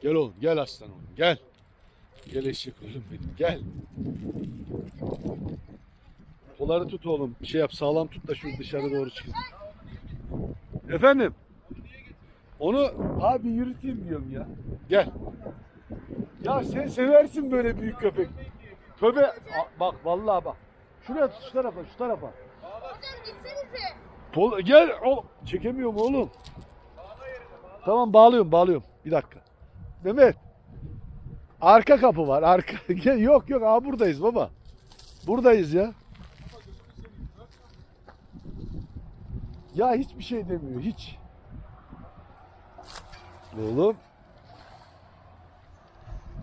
Gel oğlum gel aslan oğlum gel. Gel eşek oğlum benim gel. Kolları tut oğlum. Bir şey yap sağlam tut da şunu dışarı doğru çıkın. Efendim? Onu abi yürüteyim diyorum ya. Gel. Ya sen seversin böyle büyük köpek. A- bak vallahi bak. Şuraya tut şu tarafa şu tarafa. Hocam gitsenize. Pol gel oğlum. Çekemiyorum oğlum. Tamam bağlıyorum bağlıyorum. Bir dakika. Mehmet. Arka kapı var. Arka. Yok yok abi buradayız baba. Buradayız ya. Ya hiçbir şey demiyor hiç. Oğlum.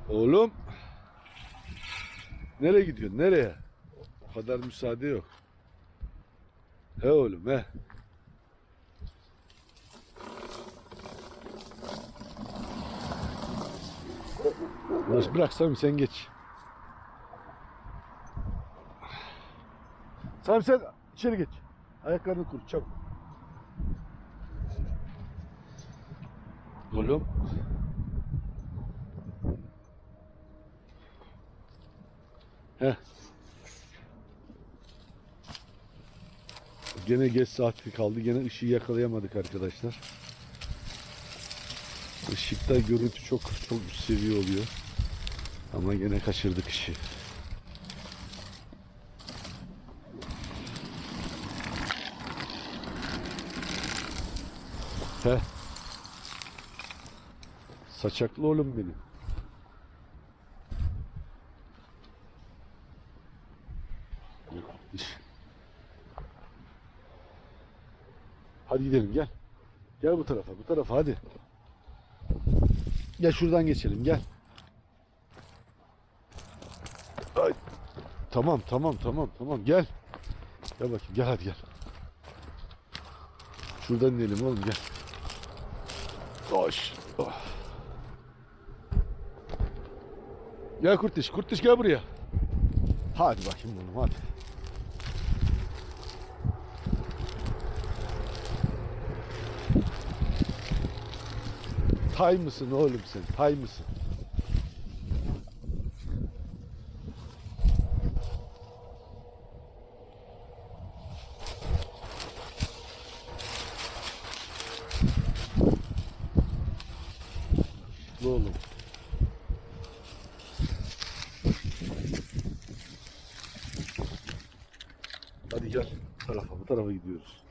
Oğlum. Nereye gidiyorsun? Nereye? O kadar müsaade yok. He oğlum he. Bırak, bırak Sami sen geç. Sami sen içeri geç. Ayaklarını kur çabuk. Oğlum. Heh. Gene geç saati kaldı. Gene ışığı yakalayamadık arkadaşlar. Işıkta görüntü çok çok seviye oluyor. Ama gene kaçırdık ışığı. He. Saçaklı oğlum benim. Hadi gidelim gel. Gel bu tarafa bu tarafa hadi. Gel şuradan geçelim gel. Ay. Tamam tamam tamam tamam gel. Gel bakayım gel hadi gel. Şuradan inelim oğlum gel. Hoş. Oh. Gel kurtiş kurtiş gel buraya. Hadi bakayım oğlum hadi. Tay mısın oğlum sen? Tay mısın? Ne oğlum? Hadi gel. Bu tarafa, bu tarafa gidiyoruz.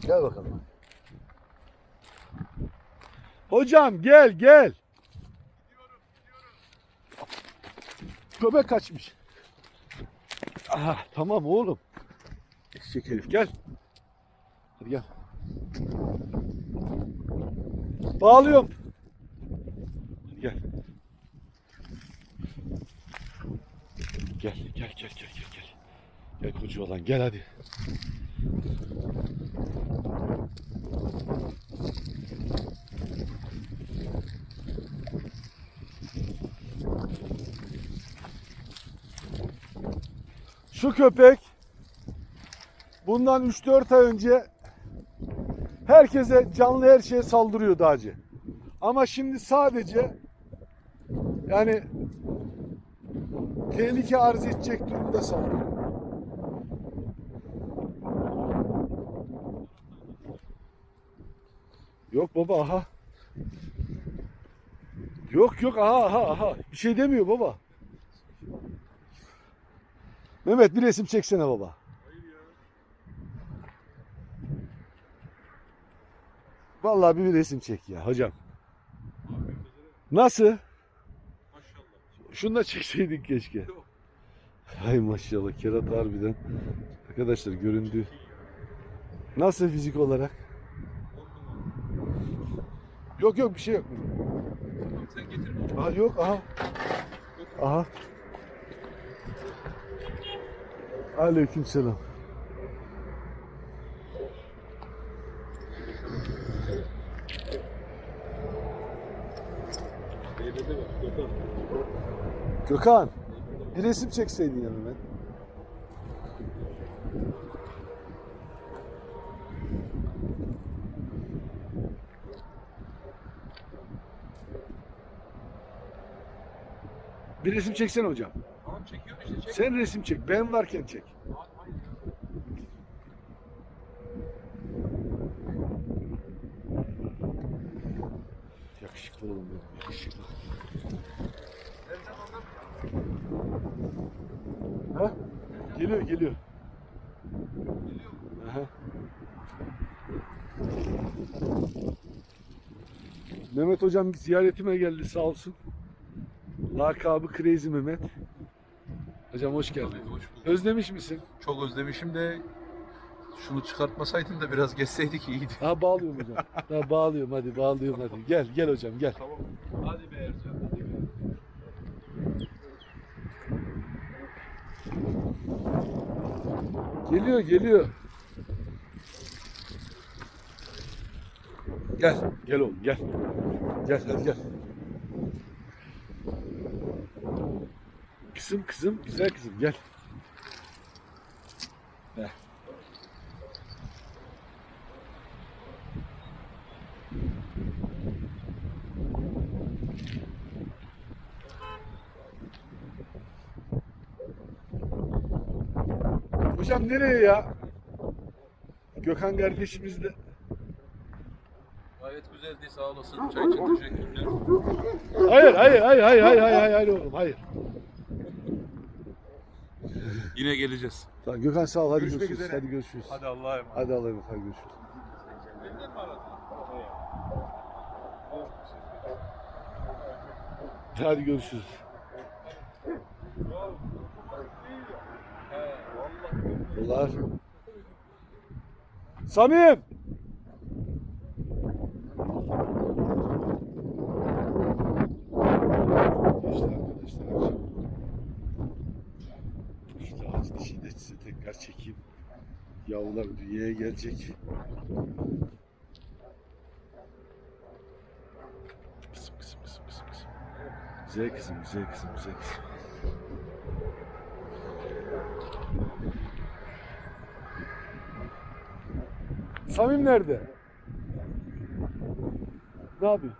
Gel bakalım. Hocam gel gel. Köpek kaçmış. Aha, tamam oğlum. Eşek gel. Hadi gel. Bağlıyorum. Gel. Gel gel gel gel gel gel. Gel koca olan gel hadi. Şu köpek bundan 3-4 ay önce herkese canlı her şeye saldırıyordu hacı. Ama şimdi sadece yani tehlike arz edecek durumda saldırıyor. Yok baba aha. Yok yok aha aha aha. Bir şey demiyor baba. Mehmet bir resim çeksene baba. Vallahi bir, bir resim çek ya hocam. Nasıl? Maşallah. Şunu da çekseydin keşke. Hay maşallah kerat harbiden. Arkadaşlar göründü. Nasıl fizik olarak? Yok yok bir şey yok. Aha yok aha. Aha. Aleykümselam. Devlete Gökhan. Bir resim çekseydin yanına. Bir resim çeksene hocam. Tamam çekiyorum işte. Çek. Sen resim çek. Ben varken çek. Yakışıklı oğlum benim. Yakışıklı. Ha? Geliyor geliyor. Aha. Mehmet hocam ziyaretime geldi sağ olsun. Lakabı Crazy Mehmet. Hocam hoş geldin. Hoş bulduk. Özlemiş misin? Çok özlemişim de şunu çıkartmasaydın da biraz geçseydik iyiydi. Ha bağlıyorum hocam. Ha bağlıyorum hadi bağlıyorum hadi. Gel gel hocam gel. Tamam. Hadi be Ercan. Hadi be. Geliyor geliyor. Gel gel oğlum gel. Gel hadi gel. Kızım kızım güzel kızım gel. Heh. Hocam nereye ya? Gökhan kardeşimiz de. Gayet güzeldi sağ olasın. Çay için teşekkürler. Hayır hayır hayır hayır hayır hayır hayır hayır oğlum hayır. Yine geleceğiz. Tamam Gökhan sağ ol hadi Görüşmek görüşürüz. üzere. Hadi görüşürüz. Hadi Allah'a emanet. Hadi Allah'a emanet hadi görüşürüz. Hadi görüşürüz. Dolar. Samim. İşte arkadaşlar. İşte ağaç dişi de size tekrar çekeyim. Yavrular dünyaya gelecek. Kızım kızım kızım kızım kızım. Güzel kızım güzel kızım güzel kızım. Samim nerede? Ne yapıyor?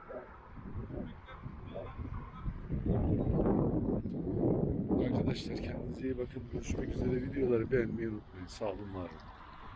Arkadaşlar kendinize iyi bakın. Görüşmek üzere. Videoları beğenmeyi unutmayın. Sağ olun, var olun.